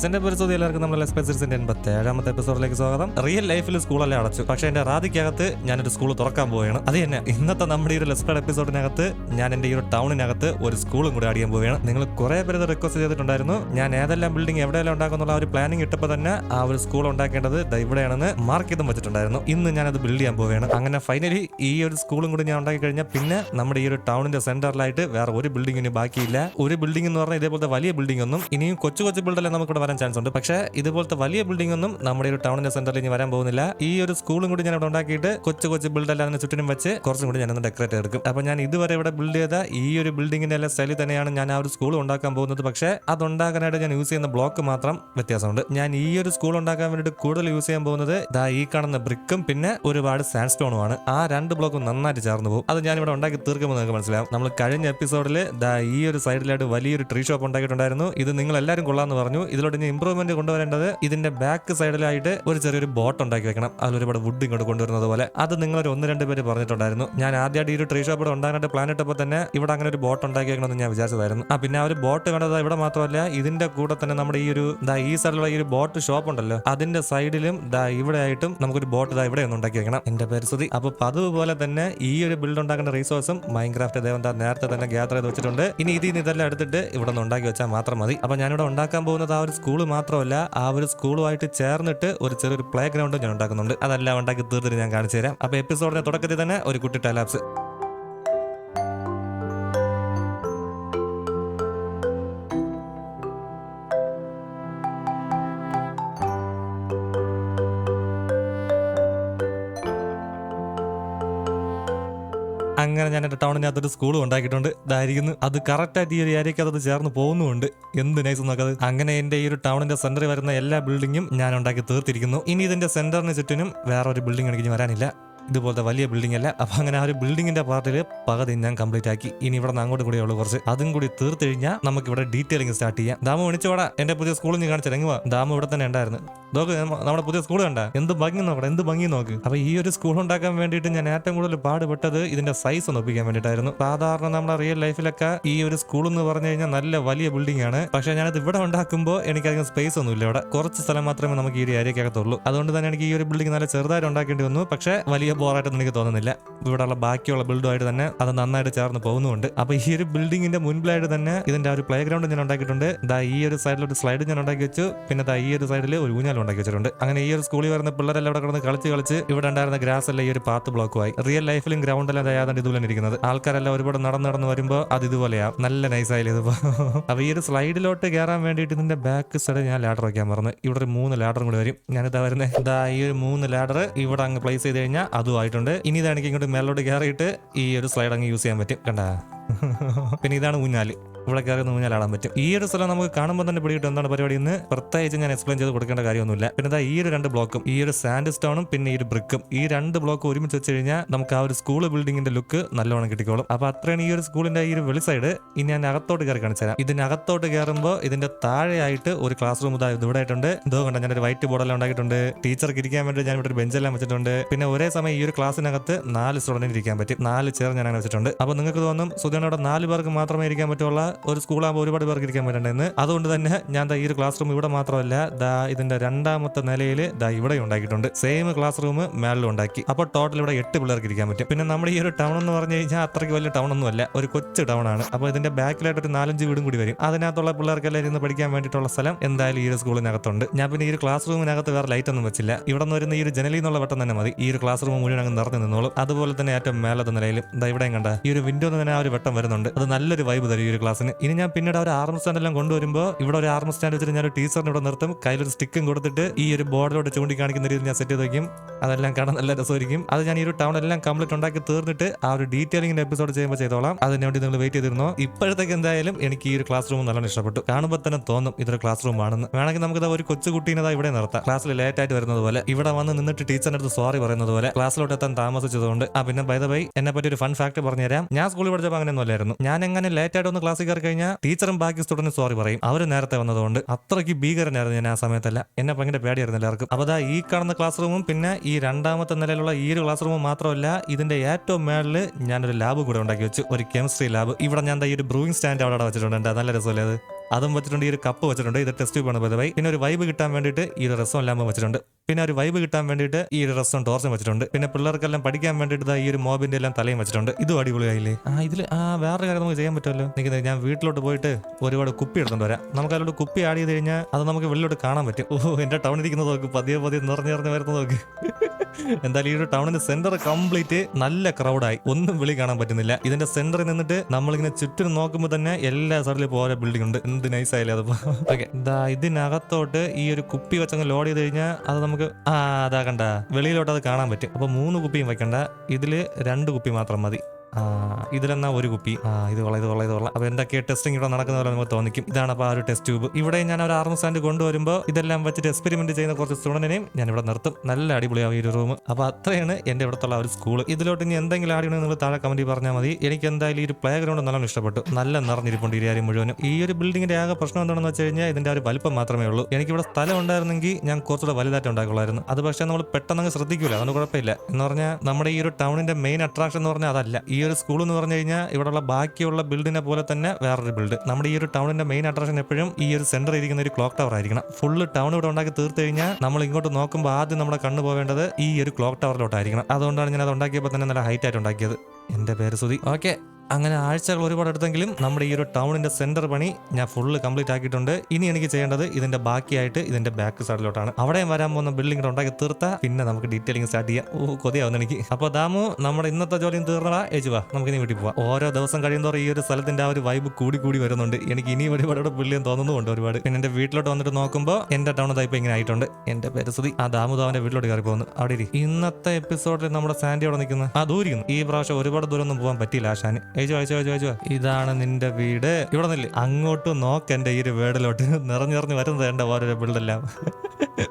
ഗൈസിന്റെ പരിസ്ഥിതി എല്ലാവർക്കും നമ്മുടെ ലെസ്പെസിന്റെ എൺപത്തി ഏഴാമത്തെ എപ്പിസോഡിലേക്ക് സ്വാഗതം. റിയൽ ലൈഫിൽ സ്കൂളല്ലേ അടച്ചു. പക്ഷെ എന്റെ റാദിക്കകത്ത് ഞാനൊരു സ്കൂൾ തുറക്കാൻ പോവുകയാണ്. അത് തന്നെ ഇന്നത്തെ നമ്മുടെ ഈ ഒരു ലെസ്പെഡ് എപ്പിസോഡിനകത്ത് ഞാൻ എന്റെ ഈ ഒരു ടൗണിനകത്ത് ഒരു സ്കൂളും കൂടി അടിയാൻ പോവുകയാണ്. നിങ്ങൾ കുറെ പേര് റിക്വസ്റ്റ് ചെയ്തിട്ടുണ്ടായിരുന്നു. ഞാൻ ഏതെല്ലാം ബിൽഡിംഗ് എവിടെയെല്ലാം ഉണ്ടാക്കുന്നുള്ള ഒരു പ്ലാനിംഗ് ഇട്ടപ്പോൾ തന്നെ ആ ഒരു സ്കൂൾ ഉണ്ടാക്കേണ്ടത് ഇവിടെയാണെന്ന് മാർക്ക് ചെയ്തും വെച്ചിട്ടുണ്ടായിരുന്നു. ഇന്ന് ഞാനത് ബിൽഡ് ചെയ്യാൻ പോവുകയാണ്. അങ്ങനെ ഫൈനലി ഈ ഒരു സ്കൂളും കൂടി ഞാൻ ഉണ്ടാക്കി കഴിഞ്ഞാൽ പിന്നെ നമ്മുടെ ഈ ഒരു ടൗണിന്റെ സെന്ററിലായിട്ട് വേറെ ഒരു ബിൽഡിംഗിന് ബാക്കിയില്ല. ഒരു ബിൽഡിംഗ് എന്ന് പറഞ്ഞാൽ ഇതേപോലത്തെ വലിയ ബിൽഡിംഗ് ഒന്നും ഇനിയും കൊച്ചു കൊച്ചു ബിൽഡല്ലേ നമുക്ക് വരാൻ ചാൻസ് ഉണ്ട്. പക്ഷേ ഇതുപോലത്തെ വലിയ ബിൽഡിംഗ് ഒന്നും നമ്മുടെ ഒരു ടൗണിന്റെ സെന്ററിൽ ഇനി വരാൻ പോകുന്നില്ല. ഈ ഒരു സ്കൂളും കൂടി ഞാൻ ഇവിടെ ഉണ്ടാക്കിയിട്ട് കൊച്ചു കൊച്ചു ബിൽഡെല്ലാം അതിന് ചുറ്റിനും വെച്ച് കുറച്ചും കൂടി ഞാനൊന്ന് ഡെക്കറേറ്റ് എടുക്കും അപ്പൊ ഞാൻ ഇതുവരെ ഇവിടെ ബിൽഡ് ചെയ്ത ഈ ഒരു ബിൽഡിങ്ങിന്റെ എല്ലാം സ്റ്റൈലിൽ തന്നെയാണ് ഞാൻ ആ ഒരു സ്കൂൾ ഉണ്ടാക്കാൻ പോകുന്നത്. പക്ഷേ അത് ഉണ്ടാക്കാനായിട്ട് ഞാൻ യൂസ് ചെയ്യുന്ന ബ്ലോക്ക് മാത്രം വ്യത്യാസമുണ്ട്. ഞാൻ ഈ ഒരു സ്കൂൾ ഉണ്ടാക്കാൻ വേണ്ടിയിട്ട് കൂടുതൽ യൂസ് ചെയ്യാൻ പോകുന്നത് ദാ ഈ കാണുന്ന ബ്രിക്കും പിന്നെ ഒരുപാട് സാൻഡ് സ്റ്റോണുമാണ് ആ രണ്ട് ബ്ലോക്കും നന്നായിട്ട് ചേർന്ന് പോകും. അത് ഞാൻ ഇവിടെ ഉണ്ടാക്കി തീർക്കുമ്പോൾ നിങ്ങൾക്ക് മനസ്സിലാവും. നമ്മൾ കഴിഞ്ഞ എപ്പിസോഡിൽ ദാ ഈ ഒരു സൈഡിലായിട്ട് വലിയൊരു ട്രീ ഷോപ്പ് ഉണ്ടാക്കിയിട്ടുണ്ടായിരുന്നു. ഇത് നിങ്ങൾ എല്ലാവരും കൊള്ളാന്ന് പറഞ്ഞു. ഇതിലോട്ട് ഇനി ഇമ്പ്രൂവ്മെന്റ് കൊണ്ടുവരേണ്ടത് ഇതിന്റെ ബാക്ക് സൈഡിലായിട്ട് ഒരു ചെറിയൊരു ബോട്ട് ഉണ്ടാക്കി വെക്കണം. അതിൽ ഒരുപാട് വുഡ് ഇങ്ങോട്ട് കൊണ്ടുവരുന്നത് പോലെ. അത് നിങ്ങൾ ഒരു ഒന്ന് രണ്ട് പേര് പറഞ്ഞിട്ടുണ്ടായിരുന്നു. ഞാൻ ആദ്യമായിട്ട് ഈ ഒരു ട്രീ ഷോപ്പ് ഇവിടെ ഉണ്ടാകാനായിട്ട് പ്ലാൻ ഇട്ടപ്പോൾ തന്നെ ഇവിടെ അങ്ങനെ ഒരു ബോട്ട് ഉണ്ടാക്കി വെക്കണമെന്ന് ഞാൻ വിചാരിച്ചതായിരുന്നു. ആ പിന്നെ ആ ഒരു ബോട്ട് വേണ്ടത് ഇവിടെ മാത്രമല്ല ഇതിന്റെ കൂടെ തന്നെ നമ്മുടെ ഈ ഒരു ദാ ഈ സൈഡിലുള്ള ഈ ഒരു ബോട്ട് ഷോപ്പ് ഉണ്ടല്ലോ. അതിന്റെ സൈഡിലും ദാ ഇവിടെ ആയിട്ടും നമുക്കൊരു ബോട്ട് ദാ ഇവിടെ ഒന്ന് ഉണ്ടാക്കി വെക്കണം. എന്റെ പരിസ്ഥിതി അപ്പൊ പതിവ് പോലെ തന്നെ ഈ ഒരു ബിൽഡ് ഉണ്ടാക്കേണ്ട റിസോഴ്സും മൈൻക്രാഫ്റ്റ് ദേവൻ നേരത്തെ തന്നെ ഗ്യാദർ ചെയ്ത് വെച്ചിട്ടുണ്ട്. ഇനി ഇതിൽ നിന്ന് ഇതെല്ലാം എടുത്തിട്ട് ഇവിടെ നിന്ന് ഉണ്ടാക്കി വെച്ചാൽ മാത്രം മതി. അപ്പൊ ഞാനിവിടെ ഉണ്ടാക്കാൻ പോകുന്നത് ആ ഒരു സ്കൂൾ മാത്രമല്ല ആ ഒരു സ്കൂളുമായിട്ട് ചേർന്നിട്ട് ഒരു ചെറിയൊരു പ്ലേ ഗ്രൗണ്ടും ഞാൻ ഉണ്ടാക്കുന്നുണ്ട്. അതെല്ലാം ഉണ്ടാക്കി തീർത്തിട്ട് ഞാൻ കാണിച്ചു തരാം അപ്പൊ എപ്പിസോഡിന്റെ തുടക്കത്തിൽ തന്നെ ഒരു കുട്ടി ടൈലാപ്സ്. അങ്ങനെ ഞാൻ എന്റെ അതൊരു സ്കൂൾ ഉണ്ടാക്കിയിട്ടുണ്ട്. ഇതായിരിക്കുന്നു. അത് കറക്റ്റായിട്ട് ഈ ഒരു ഏരിയക്ക് അത് ചേർന്ന് പോകുന്നുമുണ്ട്. എന്ത് നൈസ് നോക്കത് അങ്ങനെ എന്റെ ഈ ഒരു ടൗണിന്റെ സെന്ററിൽ വരുന്ന എല്ലാ ബിൽഡിങ്ങും ഞാൻ ഉണ്ടാക്കി തീർത്തിരിക്കുന്നു. ഇനി ഇതിന്റെ സെന്ററിന് ചുറ്റിനും വേറെ ഒരു ബിൽഡിംഗ് എനിക്ക് വരാനില്ല. ഇതുപോലത്തെ വലിയ ബിൽഡിംഗ് അല്ല. അപ്പൊ അങ്ങനെ ആ ഒരു ബിൽഡിങ്ങിന്റെ പാർട്ടിൽ പകുതി ഞാൻ കംപ്ലീറ്റ് ആക്കി. ഇനി ഇവിടെ നിന്ന് അങ്ങോട്ട് കൂടി ഉള്ളൂ കുറച്ച്. അതും കൂടി തീർത്തു കഴിഞ്ഞാൽ നമുക്ക് ഇവിടെ ഡീറ്റെയിലിംഗ് സ്റ്റാർട്ട് ചെയ്യാം. ദാമു വിളിച്ചോടാ എന്റെ പുതിയ സ്കൂളിൽ നീ കാണിച്ചു എങ്ങുവാ ദാമു ഇവിടെ തന്നെ ഉണ്ടായിരുന്നു. നോക്ക് നമ്മ- നമ്മുടെ പുതിയ സ്കൂൾ കണ്ട. എന്ത് ഭംഗി നോക്കട എന്ത് ഭംഗി നോക്ക്. അപ്പൊ ഈ ഒരു സ്കൂൾ ഉണ്ടാക്കാൻ വേണ്ടിയിട്ട് ഞാൻ ഏറ്റവും കൂടുതൽ പാടുപെട്ടത് ഇതിന്റെ സൈസ് ഒന്ന് ഒപ്പിക്കാൻ വേണ്ടിയിട്ടായിരുന്നു. സാധാരണ നമ്മുടെ റിയൽ ലൈഫിലൊക്കെ ഈ ഒരു സ്കൂൾ എന്ന് പറഞ്ഞു കഴിഞ്ഞാൽ നല്ല വലിയ ബിൽഡിംഗ് ആണ്. പക്ഷെ ഞാനത് ഇവിടെ ഉണ്ടാക്കുമ്പോൾ എനിക്കധികം സ്പേസ് ഒന്നും ഇല്ല ഇവിടെ. കുറച്ച് സ്ഥലം മാത്രമേ നമുക്ക് ഈ ഒരു ഏരിയക്കകത്തുള്ളൂ അതുകൊണ്ട് തന്നെ എനിക്ക് ഈ ഒരു ബിൽഡിംഗ് നല്ല ചെറുതായിട്ട് ഉണ്ടാക്കേണ്ടി വന്നു. പക്ഷേ വലിയ ബോറായിട്ടൊന്നും എനിക്ക് തോന്നുന്നില്ല. ഇവിടെയുള്ള ബാക്കിയുള്ള ബിൽഡുമായിട്ട് തന്നെ അത് നന്നായിട്ട് ചേർന്ന് പോകുന്നുണ്ട് അപ്പൊ ഈ ഒരു ബിൽഡിങ്ങിന്റെ മുൻപിലായിട്ട് തന്നെ ഇതിന്റെ ഒരു പ്ലേ ഗ്രൗണ്ട് ഞാൻ ഉണ്ടാക്കിയിട്ടുണ്ട്. ദാ ഈ ഒരു സൈഡിൽ ഒരു സ്ലൈഡ് ഞാൻ ഉണ്ടാക്കി വെച്ചു. പിന്നെ ദാ ഈ ഒരു സൈഡിൽ ഒരു ഊഞ്ഞാൽ ഉണ്ടാക്കി വെച്ചിട്ടുണ്ട്. അങ്ങനെ ഈ ഒരു സ്കൂളിൽ വരുന്ന പിള്ളേരെല്ലാം അവിടെ കിടന്ന് കളിച്ച് കളിച്ച് ഇവിടെ ഉണ്ടായിരുന്ന ഗ്രാസ് എല്ലാം ഈ ഒരു പാത്ത് ബ്ലോക്കുമായി റിയൽ ലൈഫിലും ഗ്രൗണ്ട് എല്ലാം ഏതാണ്ട് ഇതുപോലെ ഇരിക്കുന്നത്. ആൾക്കാരെല്ലാം ഒരുപാട് നടന്ന് നടന്ന് വരുമ്പോൾ അത് ഇതുപോലെയാ. നല്ല നൈസായാലും ഇതിപ്പോ അപ്പൊ ഈ ഒരു സ്ലൈഡിലോട്ട് കയറാൻ വേണ്ടിയിട്ട് ഇതിന്റെ ബാക്ക് സൈഡ് ഞാൻ ലാഡർ വയ്ക്കാൻ പറഞ്ഞു ഇവിടെ ഒരു മൂന്ന് ലാഡറും കൂടി വരും. ഞാനിതാ വരുന്നത് ഇതാ ഈ ഒരു മൂന്ന് ലാഡർ ഇവിടെ അങ്ങ് പ്ലേസ് ചെയ്ത് കഴിഞ്ഞാൽ അതും ആയിട്ടുണ്ട് ഇനി ഇതാണെങ്കിൽ ഇങ്ങോട്ട് മേലോട്ട് കയറിയിട്ട് ഈ ഒരു സ്ലൈഡ് അങ്ങ് യൂസ് ചെയ്യാൻ പറ്റും. കണ്ടാ? പിന്നെ ഇതാണ് ഊഞ്ഞാൽ. ഇവിടെ കയറി നിന്ന് ആടാൻ പറ്റും. ഈ ഒരു സ്ഥലം നമുക്ക് കാണുമ്പോൾ തന്നെ പിടികിട്ടും. എന്താണ് പരിപാടി എന്ന് പ്രത്യേകിച്ച് ഞാൻ എക്സ്പ്ലെയിൻ ചെയ്ത് കൊടുക്കേണ്ട കാര്യമൊന്നുമില്ല. പിന്നെ ഈ ഒരു രണ്ട് ബ്ലോക്കും ഈ ഒരു സാൻഡ് സ്റ്റോണും പിന്നെ ഈ ഒരു ബ്രിക്കും ഈ രണ്ട് ബ്ലോക്ക് ഒരുമിച്ച് വെച്ച് കഴിഞ്ഞാൽ നമുക്ക് ആ ഒരു സ്കൂൾ ബിൽഡിങ്ങിന്റെ ലുക്ക് നല്ലോണം കിട്ടിക്കോളും. അപ്പൊ അത്രയാണ് ഈ ഒരു സ്കൂളിന്റെ ഈ ഒരു വെളി സൈഡ് ഇനി ഞാൻ അകത്തോട്ട് കയറി കാണിച്ചു തരാം. ഇതിനകത്തോട്ട് കയറുമ്പോൾ ഇതിന്റെ താഴെയായിട്ട് ഒരു ക്ലാസ് റൂം ഇതാ ഇവിടെ ആയിട്ടുണ്ട്. ഇതോ കണ്ട ഞാനൊരു വൈറ്റ് ബോർഡെല്ലാം ഉണ്ടാക്കിയിട്ടുണ്ട്. ടീച്ചർക്ക് ഇരിക്കാൻ വേണ്ടി ഞാൻ ഇവിടെ ഒരു ബെഞ്ചെല്ലാം വെച്ചിട്ടുണ്ട്. പിന്നെ ഒരേ സമയം ഈ ഒരു ക്ലാസ്സിനകത്ത് നാല് സ്റ്റുഡന്റിന് ഇരിക്കാൻ പറ്റും. നാല് ചെയർ ഞാൻ അങ്ങനെ വെച്ചിട്ടുണ്ട്. അപ്പൊ നിങ്ങൾക്ക് തോന്നും സുധനോടെ നാല് പേർക്ക് മാത്രമേ ഇരിക്കാൻ പറ്റുള്ള. ഒരു സ്കൂളാകുമ്പോൾ ഒരുപാട് പേർക്ക് ഇരിക്കാൻ പറ്റണ്ടെന്ന്. അതുകൊണ്ട് തന്നെ ഞാൻ ഈ ഒരു ക്ലാസ് റൂം ഇവിടെ മാത്രമല്ല ദാ ഇതിന്റെ രണ്ടാമത്തെ നിലയിൽ ദാ ഇവിടെ ഉണ്ടാക്കിയിട്ടുണ്ട്. സെയിം ക്ലാസ് റൂം മേളിൽ ഉണ്ടാക്കി. അപ്പോൾ ടോട്ടൽ ഇവിടെ എട്ട് പിള്ളേർക്ക് ഇരിക്കാൻ പറ്റും. പിന്നെ നമ്മുടെ ഈ ഒരു ടൗൺ എന്ന് പറഞ്ഞു കഴിഞ്ഞാൽ അത്രയ്ക്ക് വലിയ ടൗൺ ഒന്നും അല്ല. ഒരു കൊച്ചു ടൗൺ ആണ്. അപ്പോൾ ഇതിന്റെ ബാക്കിലായിട്ട് ഒരു നാലഞ്ച് വീടും കൂടി വരും. അതിനകത്തുള്ള പിള്ളേർക്കെല്ലാം ഇരുന്ന് പഠിക്കാൻ വേണ്ടിയിട്ടുള്ള സ്ഥലം എന്തായാലും ഈ ഒരു സ്കൂളിനകത്തുണ്ട്. ഞാൻ പിന്നെ ഈ ഒരു ക്ലാസ് റൂമിനകത്ത് വേറെ ലൈറ്റ് ഒന്നും വെച്ചില്ല. ഇവിടെ നിന്ന് വരുന്ന ഈ ഒരു ജനലിൽ നിന്നുള്ള വട്ടം തന്നെ മതി. ഈ ഒരു ക്ലാസ് റൂം മുഴുവൻ അങ്ങ് നിറഞ്ഞു നിന്നോളും. അതുപോലെ തന്നെ ഏറ്റവും മേലത്തെ നിലയിലും ദാ ഇവിടെയും കണ്ട ഈ ഒരു വിൻഡോ തന്നെ ആ ഒരു വട്ടം വരുന്നുണ്ട്. അത് നല്ലൊരു വൈബ് തരും ഈ ഒരു ക്ലാസ്സിന്. ഇനി ഞാൻ പിന്നീട് ഒരു ആർമ സ്റ്റാൻഡ് എല്ലാം കൊണ്ടുവരുമ്പോൾ ഇവിടെ ഒരു ആർമ സ്റ്റാൻഡ് വെച്ചിട്ട് ഞാൻ ഒരു ടീച്ചറിന് ഇവിടെ നിർത്തും. കയ്യിലൊരു സ്റ്റിക്കും കൊടുത്തിട്ട് ഈ ഒരു ബോർഡിലോട്ട് ചൂണ്ടിക്കാണിക്കുന്ന രീതിയിൽ ഞാൻ സെറ്റ് ചെയ്ത് വയ്ക്കും അതെല്ലാം കാണാൻ നല്ല രസമായിരിക്കും. അത് ഞാൻ ഈ ഒരു ടൗൺ എല്ലാം കംപ്ലീറ്റ് ഉണ്ടാക്കി തീർന്നിട്ട് ആ ഒരു ഡീറ്റെയിലിംഗിന്റെ എപ്പിസോഡ് ചെയ്യുമ്പോൾ ചെയ്തോളാം. അതിന് വേണ്ടി നിങ്ങൾ വെയിറ്റ് ചെയ്തിരുന്നോ? ഇപ്പോഴത്തേക്ക് എന്തായാലും എനിക്ക് ഈ ഒരു ക്ലാസ് റൂം നല്ലോണം ഇഷ്ടപ്പെട്ടു. കാണുമ്പോൾ തന്നെ തോന്നും ഇതൊരു ക്ലാസ് റൂം ആണെന്ന്. വേണമെങ്കിൽ നമുക്ക് ഒരു കൊച്ചു കുട്ടീനെ ഇവിടെ നിർത്താം. ക്ലാസ്സിൽ ലേറ്റ് ആയിട്ട് വരുന്നത് പോലെ. ഇവിടെ വന്ന് നിന്നിട്ട് ടീച്ചറിന്റെ അടുത്ത് സോറി പറയുന്നത് പോലെ. ക്ലാസ്സിലോട്ട് എത്താൻ താമസിച്ചതുകൊണ്ട്. ആ പിന്നെ ബൈ ബൈ എന്നെ പറ്റി ഒരു ഫൺ ഫാക്ട് പറഞ്ഞുതരാം. ഞാൻ സ്കൂളിൽ പഠിച്ചപ്പോൾ അങ്ങനെ ഒന്നുമല്ലായിരുന്നു ഞാൻ എങ്ങനെ ലേറ്റ് ആയിട്ട് ഒന്ന് ക്ലാസ്സിൽ കയറി കഴിഞ്ഞാൽ ടീച്ചറും ബാക്കി സ്റ്റുഡൻസ് സോറി പറയും. അവർ നേരത്തെ വന്നതുകൊണ്ട് അത്രയ്ക്ക് ഭീകരനായിരുന്നു ഞാൻ ആ സമയത്തല്ല. എന്നെ ഭയങ്കര പേടിയായിരുന്നു എല്ലാവർക്കും. അപ്പോൾ അതാ ഈ കാണുന്ന ക്ലാസ് റൂമും പിന്നെ ഈ രണ്ടാമത്തെ നിലയിലുള്ള ഈ ഒരു ക്ലാസ് റൂമും മാത്രമല്ല ഇതിന്റെ ഏറ്റവും മേളിൽ ഞാനൊരു ലാബ് കൂടെ ഉണ്ടാക്കി വെച്ചു. ഒരു കെമിസ്ട്രി ലാബ് ഇവിടെ ഞാൻ ഈ ഒരു ബ്രൂയിങ് സ്റ്റാൻഡ് അവിടെ വെച്ചിട്ടുണ്ട്. നല്ല രസമല്ലേ അത്? അതും വെച്ചിട്ടുണ്ട് ഈ ഒരു കപ്പ് വെച്ചിട്ടുണ്ട്. ഇത് ടെസ്റ്റ് ട്യൂബാണ് പതിവായി പിന്നെ ഒരു വൈബ് കിട്ടാൻ വേണ്ടിയിട്ട് ഈ ഒരു റസം ലാമ്പ് വെച്ചിട്ടുണ്ട്. പിന്നെ ഒരു വൈബ് കിട്ടാൻ വേണ്ടിയിട്ട് ഈ ഒരു റസം ടോർച്ചും വെച്ചിട്ടുണ്ട്. പിന്നെ പിള്ളേർക്കെല്ലാം പഠിക്കാൻ വേണ്ടിയിട്ട് ഈ ഒരു മോബിന്റെ എല്ലാം തലയും വെച്ചിട്ടുണ്ട്. ഇതും അടിപൊളിയായില്ലേ? ആ ഇതിൽ ആ വേറെ കാര്യം നമുക്ക് ചെയ്യാൻ പറ്റുമല്ലോ. എനിക്ക് ഞാൻ വീട്ടിലോട്ട് പോയിട്ട് ഒരുപാട് കുപ്പി എടുത്തോണ്ട് വരാം. നമുക്ക് അതിലോട്ട് കുപ്പി ആഡ് ചെയ്ത് കഴിഞ്ഞാൽ അത് നമുക്ക് വെള്ളിലോട്ട് കാണാൻ പറ്റും. ഓ എന്റെ ടൗൺ ഇരിക്കുന്നത് നോക്ക്. പതിയെ പതിയെ നിറഞ്ഞു നിറഞ്ഞു വരുന്നത് നോക്ക്. എന്തായാലും ഈ ഒരു ടൗണിന്റെ സെന്റർ കംപ്ലീറ്റ് നല്ല ക്രൗഡായി ഒന്നും വിളി കാണാൻ പറ്റുന്നില്ല. ഇതിന്റെ സെന്ററിൽ നിന്നിട്ട് നമ്മളിങ്ങനെ ചുറ്റും നോക്കുമ്പോൾ തന്നെ എല്ലാ സൈഡിലും ഓരോ ബിൽഡിംഗ് ഉണ്ട്. എന്ത് നൈസ് ആയാലും അതിപ്പോ ഓക്കെ ഇതിനകത്തോട്ട് ഈ ഒരു കുപ്പി വെച്ചങ്ങ് ലോഡ് ചെയ്ത് കഴിഞ്ഞാൽ അത് നമുക്ക് ആ അതാ വെളിയിലോട്ട് അത് കാണാൻ പറ്റും. അപ്പൊ മൂന്ന് കുപ്പിയും വെക്കണ്ട ഇതിൽ രണ്ട് കുപ്പി മാത്രം മതി. ഇതിലെന്നാ ഒരു കുപ്പി? ആ ഇത് കൊള്ളാം ഇത് കൊള്ളാം ഇത് കൊള്ളാം. അപ്പൊ എന്തൊക്കെ ടെസ്റ്റിംഗ് ഇവിടെ നടക്കുന്ന പോലെ നമുക്ക് തോന്നിക്കും. ഇതാണ് അപ്പോൾ ആ ഒരു ടെസ്റ്റ് ട്യൂബ് ഇവിടെ ഞാൻ ഒരു ആർമ സ്റ്റാൻഡ് കൊണ്ടുവരുമ്പോൾ ഇതെല്ലാം വെച്ചിട്ട് എക്സ്പെരിമെന്റ് ചെയ്യുന്ന കുറച്ച് സ്റ്റുഡന്റിനെയും ഞാൻ ഇവിടെ നിർത്തും. നല്ല അടിപൊളിയാവും ഈ ഒരു റൂം അപ്പൊ അത്രയാണ് എന്റെ ഇവിടത്തുള്ള ഒരു സ്കൂൾ ഇതിലോട്ട് ഇനി എന്തെങ്കിലും ആഡ് നിങ്ങൾ താഴെ കമന്റ് പറഞ്ഞാൽ മതി. എനിക്ക് എന്തായാലും ഈ ഒരു പ്ലേ ഗ്രൗണ്ട് നല്ലോണം ഇഷ്ടപ്പെട്ടു. നല്ല നിറഞ്ഞിരിപ്പുണ്ട് ഈ ഏരിയ മുഴുവനും. ഈ ഒരു ബിൽഡിംഗിന്റെ ആകെ പ്രശ്നം എന്താണെന്ന് വെച്ച് കഴിഞ്ഞാൽ ഇതിന്റെ ഒരു വലിപ്പം മാത്രമേ ഉള്ളൂ. എനിക്ക് ഇവിടെ സ്ഥലം ഉണ്ടായിരുന്നെങ്കിൽ ഞാൻ കുറച്ചുകൂടെ വലുതായിട്ട് ഉണ്ടാക്കുള്ളായിരുന്നു. അത് പക്ഷേ നമ്മൾ പെട്ടെന്ന് ശ്രദ്ധിക്കില്ല അതൊന്നും കുഴപ്പമില്ല. എന്ന് പറഞ്ഞാൽ നമ്മുടെ ഈ ഒരു ടൗണിന്റെ മെയിൻ അട്രാക്ഷൻ എന്ന് പറഞ്ഞാൽ അതല്ല. ഈ ഒരു സ്കൂൾ എന്ന് പറഞ്ഞു കഴിഞ്ഞാൽ ഇവിടെയുള്ള ബാക്കിയുള്ള ബിൽഡിനെ പോലെ തന്നെ വേറൊരു ബിൽഡ് നമ്മുടെ ഈ ഒരു ടൗണിന്റെ മെയിൻ അട്രാക്ഷൻ എപ്പോഴും ഈ ഒരു സെന്റർ ഇരിക്കുന്ന ഒരു ക്ലോക്ക് ടവർ ആയിരിക്കണം. ഫുള്ള് ടൗൺ ഇവിടെ ഉണ്ടാക്കി തീർത്തു കഴിഞ്ഞാൽ നമ്മൾ ഇങ്ങോട്ട് നോക്കുമ്പോൾ ആദ്യം നമ്മുടെ കണ്ണു പോവേണ്ടത് ഈ ഒരു ക്ലോക്ക് ടവറിലോട്ടായിരിക്കണം അതുകൊണ്ടാണ് ഞാൻ അത് ഉണ്ടാക്കിയപ്പോൾ തന്നെ നല്ല ഹൈറ്റ് ആയിട്ട് ഉണ്ടാക്കിയത്. എന്റെ പേര് സുധി. ഓക്കെ. അങ്ങനെ ആഴ്ചകൾ ഒരുപാട് എടുത്തെങ്കിലും നമ്മുടെ ഈ ഒരു ടൗണിന്റെ സെന്റർ പണി ഞാൻ ഫുള്ള് കംപ്ലീറ്റ് ആക്കിയിട്ടുണ്ട്. ഇനി എനിക്ക് ചെയ്യേണ്ടത് ഇതിന്റെ ബാക്കിയായിട്ട് ഇതിന്റെ ബാക്ക് സൈഡിലോട്ടാണ്. അവിടെയും വരാൻ പോകുന്ന ബിൽഡിംഗ് ഉണ്ടാക്കി തീർത്ത പിന്നെ നമുക്ക് ഡീറ്റെയിലിംഗ് സ്റ്റാർട്ട് ചെയ്യാം. ഓ കൊതിയാവുന്ന എനിക്ക്. അപ്പോൾ ദാമു നമ്മുടെ ഇന്നത്തെ ജോലിയും തീർന്നടാ. ഏജുവാ നമുക്ക് ഇനി വീട്ടിൽ പോവാം. ഓരോ ദിവസം കഴിയുന്നതോറും ഈ ഒരു സ്ഥലത്തിന്റെ ആ ഒരു വൈബ് കൂടി കൂടി വരുന്നുണ്ട്. എനിക്ക് ഇനി ഒരുപാട് ബിൽഡിംഗ് തോന്നുന്നുണ്ട് ഒരുപാട്. പിന്നെ എന്റെ വീട്ടിലോട്ട് വന്നിട്ട് നോക്കുമ്പോൾ എന്റെ ടൗൺ ഇപ്പോൾ ഇപ്പൊ ഇങ്ങനെ ആയിട്ടുണ്ട്. എന്റെ പേര് സുധി. ആ ദാമു ദാവന്റെ വീട്ടിലോട്ട് കയറി പോകുന്നു അവിടെ ഇരി. ഇന്നത്തെ എപ്പിസോഡിൽ നമ്മുടെ സാൻഡി അവിടെ നിൽക്കുന്നത് ആ ദൂരിക്കുന്നു. ഈ പ്രാവശ്യം ഒരുപാട് ദൂരം ഒന്നും പോകാൻ പറ്റിയില്ല ആശാന്. ഏജു അയച്ചു അയച്ചു അയച്ചു ഇതാണ് നിന്റെ വീട്. ഇവിടെ നിന്നില്ലേ അങ്ങോട്ട് നോക്ക് എന്റെ ഈ ഒരു വീടിലോട്ട്. നിറഞ്ഞിറഞ്ഞ് വരുന്നത് എന്റെ ഓരോ ബിൽഡെല്ലാം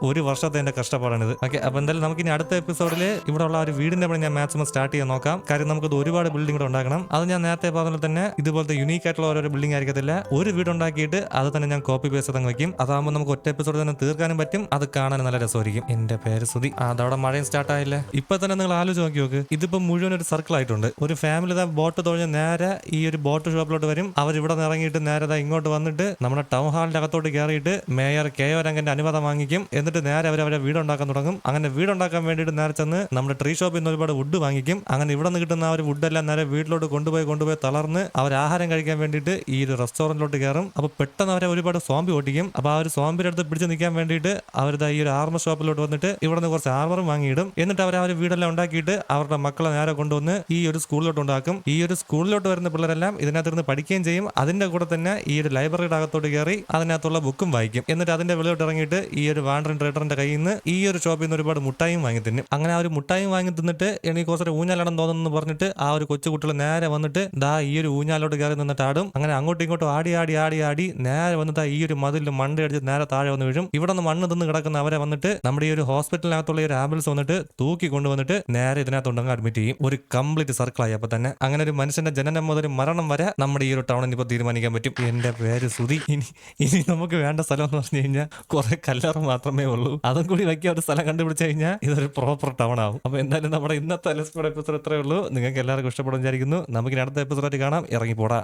ഒരു വർഷത്തെ എന്റെ കഷ്ടപ്പാടാണിത്. ഓക്കെ അപ്പൊ എന്തായാലും നമുക്ക് ഇനി അടുത്ത എപ്പിസോഡിൽ ഇവിടെ ഉള്ള ഒരു വീടിന്റെ പണി ഞാൻ മാക്സിമം സ്റ്റാർട്ട് ചെയ്യാൻ നോക്കാം. കാര്യം നമുക്ക് ഒരുപാട് ബിൽഡിംഗ് ഉണ്ടാക്കണം. അത് ഞാൻ നേരത്തെ പറഞ്ഞ തന്നെ ഇതുപോലത്തെ യുണീക്ക് ആയിട്ടുള്ള ഓരോ ബിൽഡിംഗ് ആയിരിക്കത്തില്ല. ഒരു വീട് ഉണ്ടാക്കിയിട്ട് അത് തന്നെ ഞാൻ കോപ്പി പേസ്റ്റ് അങ്ങ് വെക്കും. അതാകുമ്പോൾ നമുക്ക് ഒറ്റ എപ്പിസോഡ് തന്നെ തീർക്കാനും പറ്റും. അത് കാണാൻ നല്ല രസമായിരിക്കും. എന്റെ പേര് സുതി അതവിടെ മഴയും സ്റ്റാർട്ട് ആയില്ലേ? ഇപ്പൊ തന്നെ നിങ്ങൾ ആലോചിച്ച് നോക്കി നോക്ക്. ഇതിപ്പോ മുഴുവൻ ഒരു സർക്കിൾ ആയിട്ടുണ്ട്. ഒരു ഫാമിലി ഇതാ ബോട്ട് തുഴഞ്ഞ് നേരെ ഈ ഒരു ബോട്ട് ഷോപ്പിലോട്ട് വരും. അവർ ഇവിടെ നിന്ന് ഇറങ്ങിയിട്ട് നേരെ ഇങ്ങോട്ട് വന്നിട്ട് നമ്മുടെ ടൗൺ ഹാളിന്റെ അകത്തോട്ട് കയറിയിട്ട് മേയർ കെ ഒ രംഗന്റെ അനുവാദം വാങ്ങിക്കും. എന്നിട്ട് നേരെ അവർ അവരെ വീടുണ്ടാക്കാൻ തുടങ്ങും. അങ്ങനെ വീടുണ്ടാക്കാൻ വേണ്ടിയിട്ട് നേരെ ചെന്ന് നമ്മുടെ ട്രീ ഷോപ്പിൽ നിന്ന് ഒരുപാട് വുഡ് വാങ്ങിക്കും. അങ്ങനെ ഇവിടെ നിന്ന് കിട്ടുന്ന ആ ഒരു വുഡെല്ലാം നേരെ വീട്ടിലോട്ട് കൊണ്ടുപോയി കൊണ്ടുപോയി തളർന്ന് അവർ ആഹാരം കഴിക്കാൻ വേണ്ടിയിട്ട് ഈ ഒരു റെസ്റ്റോറന്റിലോട്ട് കയറും. അപ്പോൾ പെട്ടെന്ന് അവരെ ഒരുപാട് സോംബി ഓട്ടിക്കും അപ്പോൾ ആ ഒരു സോംബിയുടെ അടുത്ത് പിടിച്ച് നിൽക്കാൻ വേണ്ടിയിട്ട് അവരുടെ ഈ ഒരു ആർമർ ഷോപ്പിലോട്ട് വന്നിട്ട് ഇവിടെ നിന്ന് കുറച്ച് ആർമറും വാങ്ങിയിടും. എന്നിട്ട് അവർ ആ ഒരു വീടെല്ലാം ഉണ്ടാക്കിയിട്ട് അവരുടെ മക്കളെ നേരെ കൊണ്ടുവന്ന് ഈ ഒരു സ്കൂളിലോട്ട് ഉണ്ടാക്കും. ഈ ഒരു സ്കൂളിലോട്ട് വരുന്ന പിള്ളേരെല്ലാം ഇതിനകത്തിരുന്ന് പഠിക്കുകയും ചെയ്യും. അതിന്റെ കൂടെ തന്നെ ഈ ഒരു ലൈബ്രറിയുടെ അകത്തോട്ട് കയറി അതിനകത്തുള്ള ബുക്കും വായിക്കും. എന്നിട്ട് അതിന്റെ വെളിയോട്ട് ഇറങ്ങിയിട്ട് ഈ ഒരു വാണ്ടറിൻ ട്രേഡറിന്റെ കയ്യിൽ നിന്ന് ഈ ഒരു ഷോപ്പിൽ നിന്ന് ഒരുപാട് മുട്ടായും വാങ്ങി തിന്നും. അങ്ങനെ ആ ഒരു മുട്ടായും വാങ്ങി തിന്നിട്ട് എനിക്ക് കുറച്ചൊരു ഊഞ്ഞാലടം തോന്നുന്നു പറഞ്ഞിട്ട് ആ ഒരു കൊച്ചുകുട്ടികൾ നേരെ വന്നിട്ട് ദാ ഈ ഒരു ഊഞ്ഞാലോട്ട് കയറി നിന്നിട്ട് ആടും. അങ്ങനെ അങ്ങോട്ടും ഇങ്ങോട്ടും ആടി ആടി ആടി ആടി നേരെ വന്നിട്ട് ഈ ഒരു മതിലിൽ മണ്ടയടിച്ച് നേരെ താഴെ വന്ന് വീഴും. ഇവിടെ നിന്ന് മണ്ണ് തിന്ന് കിടക്കുന്ന അവരെ വന്നിട്ട് നമ്മുടെ ഈ ഒരു ഹോസ്പിറ്റലിനകത്തുള്ള ഒരു ആംബുലൻസ് വന്നിട്ട് തൂക്കി കൊണ്ടുവന്നിട്ട് നേരെ ഇതിനകത്തുണ്ടെങ്കിൽ അഡ്മിറ്റ് ചെയ്യും. ഒരു കംപ്ലീറ്റ് സർക്കിളായി അപ്പൊ തന്നെ അങ്ങനെ ഒരു മനുഷ്യന്റെ ജനനം മുതൽ മരണം വരെ നമ്മുടെ ഈ ഒരു ടൗണിന് ഇപ്പോൾ തീരുമാനിക്കാൻ പറ്റും. എന്റെ പേര് സുധി. ഇനി ഇനി നമുക്ക് വേണ്ട സ്ഥലം എന്ന് പറഞ്ഞു കഴിഞ്ഞാൽ കുറെ കല്ലറ മാത്രമേ ഉള്ളൂ. അതും കൂടി വയ്ക്കാൻ ഒരു സ്ഥലം കണ്ടുപിടിച്ച് കഴിഞ്ഞാൽ ഇതൊരു പ്രോപ്പർ ടൗൺ ആവും. അപ്പൊ എന്തായാലും നമ്മുടെ ഇന്നത്തെ എപ്പിസോഡ് ഇത്രയേ ഉള്ളൂ. നിങ്ങൾക്ക് എല്ലാവർക്കും ഇഷ്ടപ്പെടും വിചാരിക്കുന്നു. നമുക്ക് അടുത്ത എപ്പിസോഡായിട്ട് കാണാം. ഇറങ്ങിപ്പോടാ.